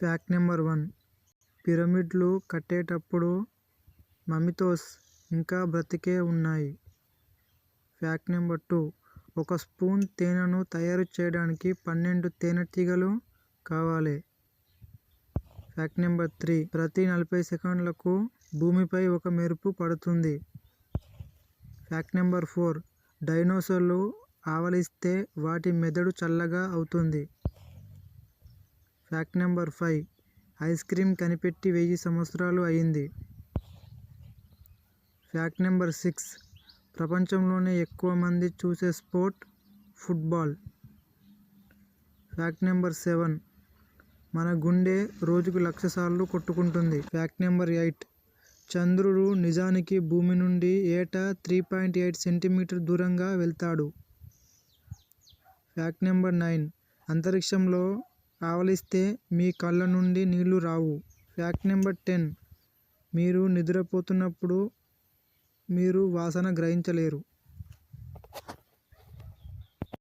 Fact number one. పిరమిడ్లు కట్టేటప్పుడు మమితోస్ ఇంకా బ్రతికే ఉన్నాయి. Fact number two. ఒక స్పూన్ తేనెను తయారు చేయడానికి పన్నెండు తేనెటీగలు కావాలి. Fact number three. ప్రతి నలభై సెకండ్లకు భూమిపై ఒక మెరుపు పడుతుంది. Fact number four. డైనోసార్లు ఆవలిస్తే వాటి మెదడు చల్లగా అవుతుంది. Fact number five. Ice cream కనిపెట్టి వెయ్యి సంవత్సరాలు అయ్యింది ఫ్యాక్ట్ నెంబర్ సిక్స్. ప్రపంచంలోనే ఎక్కువ మంది చూసే sport football. Fact number seven. మన గుండె రోజుకు లక్ష సార్లు కొట్టుకుంటుంది. Fact number eight. చంద్రుడు నిజానికి భూమి నుండి ఏటా త్రీ పాయింట్ ఎయిట్ సెంటీమీటర్ దూరంగా వెళ్తాడు. Fact number nine. అంతరిక్షంలో ఆవలిస్తే మీ కళ్ళ నుండి నీళ్ళు రావు. ఫ్యాక్ట్ నెంబర్ టెన్ మీరు నిద్రపోతున్నప్పుడు మీరు వాసన గ్రహించలేరు.